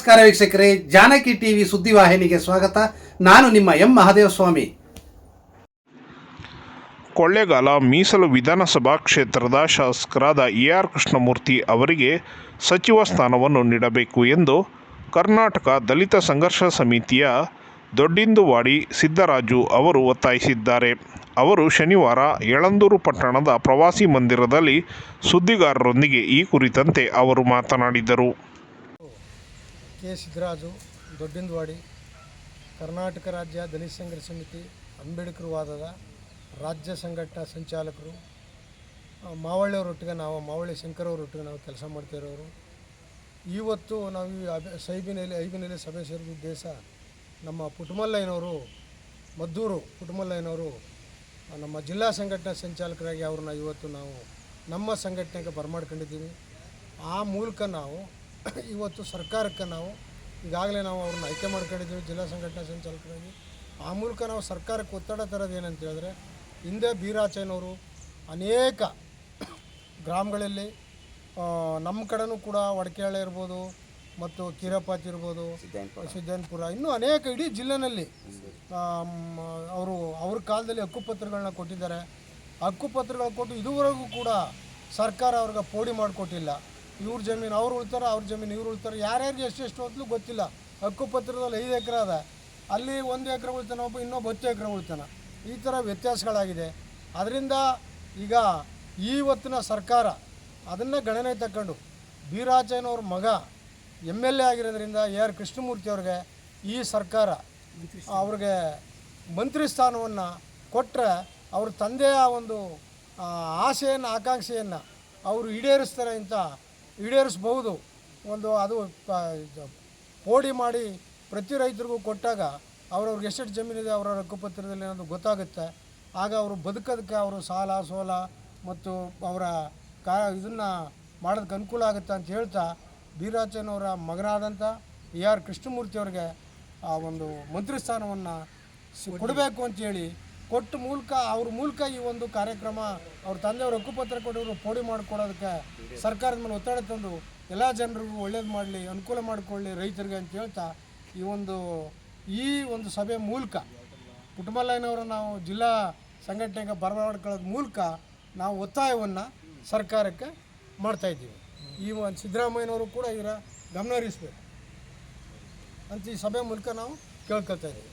ವೀಕ್ಷಕರೇ, ಜಾನಕಿ ಟಿವಿ ಸುದ್ದಿವಾಹಿನಿಗೆ ಸ್ವಾಗತ. ನಾನು ನಿಮ್ಮ ಎಂ ಮಹಾದೇವಸ್ವಾಮಿ. ಕೊಳ್ಳೇಗಾಲ ಮೀಸಲು ವಿಧಾನಸಭಾ ಕ್ಷೇತ್ರದ ಶಾಸಕರಾದ ಎ ಆರ್ ಕೃಷ್ಣಮೂರ್ತಿ ಅವರಿಗೆ ಸಚಿವ ಸ್ಥಾನವನ್ನು ನೀಡಬೇಕು ಎಂದು ಕರ್ನಾಟಕ ದಲಿತ ಸಂಘರ್ಷ ಸಮಿತಿಯ ದೊಡ್ಡಿಂದುವಾಡಿ ಸಿದ್ದರಾಜು ಅವರು ಒತ್ತಾಯಿಸಿದ್ದಾರೆ. ಅವರು ಶನಿವಾರ ಯಳಂದೂರು ಪಟ್ಟಣದ ಪ್ರವಾಸಿ ಮಂದಿರದಲ್ಲಿ ಸುದ್ದಿಗಾರರೊಂದಿಗೆ ಈ ಕುರಿತಂತೆ ಅವರು ಮಾತನಾಡಿದರು. ಕೆ. ಸಿದ್ದರಾಜು ದೊಡ್ಡಿಂದವಾಡಿ, ಕರ್ನಾಟಕ ರಾಜ್ಯ ದಲಿತ ಸಂಘರ್ಷ ಸಮಿತಿ, ಅಂಬೇಡ್ಕರ್ ವಾದದ ರಾಜ್ಯ ಸಂಘಟನಾ ಸಂಚಾಲಕರು ಮಾವಳ್ಳಿಯವರೊಟ್ಟಿಗೆ ನಾವು, ಮಾವಳ್ಳಿ ಶಂಕರವರೊಟ್ಟಿಗೆ ನಾವು ಕೆಲಸ ಮಾಡ್ತಿರೋರು. ಇವತ್ತು ನಾವು ಈ ಅಬ ಸೈಬಿನಲ್ಲಿ, ಐಬಿನಲ್ಲಿ ಸಭೆ ಸೇರಿದ ಉದ್ದೇಶ ನಮ್ಮ ಪುಟಮಲ್ಲಯ್ಯನವರು ಮದ್ದೂರು ಪುಟಮಲ್ಲಯ್ಯನವರು ನಮ್ಮ ಜಿಲ್ಲಾ ಸಂಘಟನಾ ಸಂಚಾಲಕರಾಗಿ ಅವ್ರನ್ನ ಇವತ್ತು ನಾವು ನಮ್ಮ ಸಂಘಟನೆಗೆ ಬರಮಾಡ್ಕೊಂಡಿದ್ದೀವಿ. ಆ ಮೂಲಕ ನಾವು ಇವತ್ತು ಸರ್ಕಾರಕ್ಕೆ ನಾವು ಈಗಾಗಲೇ ನಾವು ಅವ್ರನ್ನ ಆಯ್ಕೆ ಮಾಡ್ಕೊಂಡಿದ್ದೀವಿ ಜಿಲ್ಲಾ ಸಂಘಟನಾ ಸಂಚಾಲಕರಾಗಿ ಆ ಮೂಲಕ ನಾವು ಸರ್ಕಾರಕ್ಕೆ ಒತ್ತಡ ತರೋದು ಏನಂತ ಹೇಳಿದ್ರೆ ಹಿಂದೆ ಬೀರಾಚಯ್ಯನವರು ಅನೇಕ ಗ್ರಾಮಗಳಲ್ಲಿ ನಮ್ಮ ಕಡೆನೂ ಕೂಡ ವಡಕೇಳೆ ಇರ್ಬೋದು ಮತ್ತು ಕೀರಪಾತಿ ಇರ್ಬೋದು ಸಿದ್ದನಪುರ. ಇನ್ನೂ ಅನೇಕ ಇಡೀ ಜಿಲ್ಲೆನಲ್ಲಿ ಅವರು ಅವ್ರ ಕಾಲದಲ್ಲಿ ಹಕ್ಕುಪತ್ರಗಳನ್ನ ಕೊಟ್ಟಿದ್ದಾರೆ. ಹಕ್ಕುಪತ್ರಗಳು ಕೊಟ್ಟು ಇದುವರೆಗೂ ಕೂಡ ಸರ್ಕಾರ ಅವ್ರಿಗೆ ಪೋಡಿ ಮಾಡಿಕೊಟ್ಟಿಲ್ಲ. ಇವ್ರ ಜಮೀನು, ಅವ್ರು ಉಳ್ತಾರೆ ಅವ್ರ ಜಮೀನು, ಇವ್ರು ಉಳ್ತಾರೆ, ಯಾರ್ಯಾರಿಗೆ ಎಷ್ಟೆಷ್ಟು ಅಂತಲೂ ಗೊತ್ತಿಲ್ಲ. ಹಕ್ಕುಪತ್ರದಲ್ಲಿ ಐದು ಎಕರೆ ಅದ. ಅಲ್ಲಿ ಒಂದು ಎಕರೆ ಉಳ್ತಾನೆ, ಒಬ್ಬ ಇನ್ನೊಬ್ಬ ಹತ್ತು ಎಕರೆ ಉಳ್ತಾನೆ. ಈ ಥರ ವ್ಯತ್ಯಾಸಗಳಾಗಿದೆ. ಅದರಿಂದ ಈಗ ಇವತ್ತಿನ ಸರ್ಕಾರ ಅದನ್ನು ಗಣನೆ ತಗೊಂಡು ಬೀರಾಚಯ್ಯನವ್ರ ಮಗ ಎಂ ಎಲ್ ಎ ಆಗಿರೋದ್ರಿಂದ ಎ ಆರ್ ಕೃಷ್ಣಮೂರ್ತಿ ಅವ್ರಿಗೆ ಈ ಸರ್ಕಾರ ಅವ್ರಿಗೆ ಮಂತ್ರಿ ಸ್ಥಾನವನ್ನು ಕೊಟ್ಟರೆ ಅವ್ರ ತಂದೆಯ ಒಂದು ಆಸೆಯನ್ನು, ಆಕಾಂಕ್ಷೆಯನ್ನು ಅವರು ಈಡೇರಿಸ್ತಾರೆ ಅಂತ ಈಡೇರಿಸ್ಬಹುದು. ಒಂದು ಅದು ಪೋಡಿ ಮಾಡಿ ಪ್ರತಿ ರೈತರಿಗೂ ಕೊಟ್ಟಾಗ ಅವ್ರವ್ರಿಗೆ ಎಷ್ಟೆಷ್ಟು ಜಮೀನಿದೆ ಅವರ ಹಕ್ಕುಪತ್ರದಲ್ಲಿ ಅನ್ನೋದು ಗೊತ್ತಾಗುತ್ತೆ. ಆಗ ಅವರು ಬದುಕೋದಕ್ಕೆ ಅವರು ಸಾಲ, ಸೋಲ ಮತ್ತು ಅವರ ಕಾ, ಇದನ್ನು ಮಾಡೋದಕ್ಕೆ ಅನುಕೂಲ ಆಗುತ್ತೆ ಅಂತ ಹೇಳ್ತಾ ಬೀರಾಚನವರ ಮಗನಾದಂಥ ಎ ಆರ್ ಕೃಷ್ಣಮೂರ್ತಿ ಅವ್ರಿಗೆ ಆ ಒಂದು ಮಂತ್ರಿ ಸ್ಥಾನವನ್ನು ಕೊಡಬೇಕು ಅಂತೇಳಿ ಕೊಟ್ಟ ಮೂಲಕ ಅವ್ರ ಮೂಲಕ ಈ ಒಂದು ಕಾರ್ಯಕ್ರಮ ಅವ್ರ ತಂದೆಯವ್ರ ಹಕ್ಕುಪತ್ರ ಕೊಡೋರು ಪೋಡಿ ಮಾಡ್ಕೊಡೋದಕ್ಕೆ ಸರ್ಕಾರದ ಮೇಲೆ ಒತ್ತಡ ತಂದು ಎಲ್ಲ ಜನರಿಗೂ ಒಳ್ಳೇದು ಮಾಡಲಿ, ಅನುಕೂಲ ಮಾಡಿಕೊಳ್ಳಿ ರೈತರಿಗೆ ಅಂತ ಹೇಳ್ತಾ ಈ ಒಂದು ಈ ಒಂದು ಸಭೆ ಮೂಲಕ ಕುಟುಂಬಲ್ಲಯ್ಯನವರು ನಾವು ಜಿಲ್ಲಾ ಸಂಘಟನೆಗೆ ಬರಮಾಡ್ಕೊಳ್ಳೋದ್ ಮೂಲಕ ನಾವು ಒತ್ತಾಯವನ್ನು ಸರ್ಕಾರಕ್ಕೆ ಮಾಡ್ತಾಯಿದ್ದೀವಿ ಈ ಒಂದು ಸಿದ್ದರಾಮಯ್ಯನವರು ಕೂಡ ಇದರ ಗಮನ ಹರಿಸ್ಬೇಕು ಅಂತ ಈ ಸಭೆ ಮೂಲಕ ನಾವು ಕೇಳ್ಕೊಳ್ತಾ ಇದ್ದೀವಿ.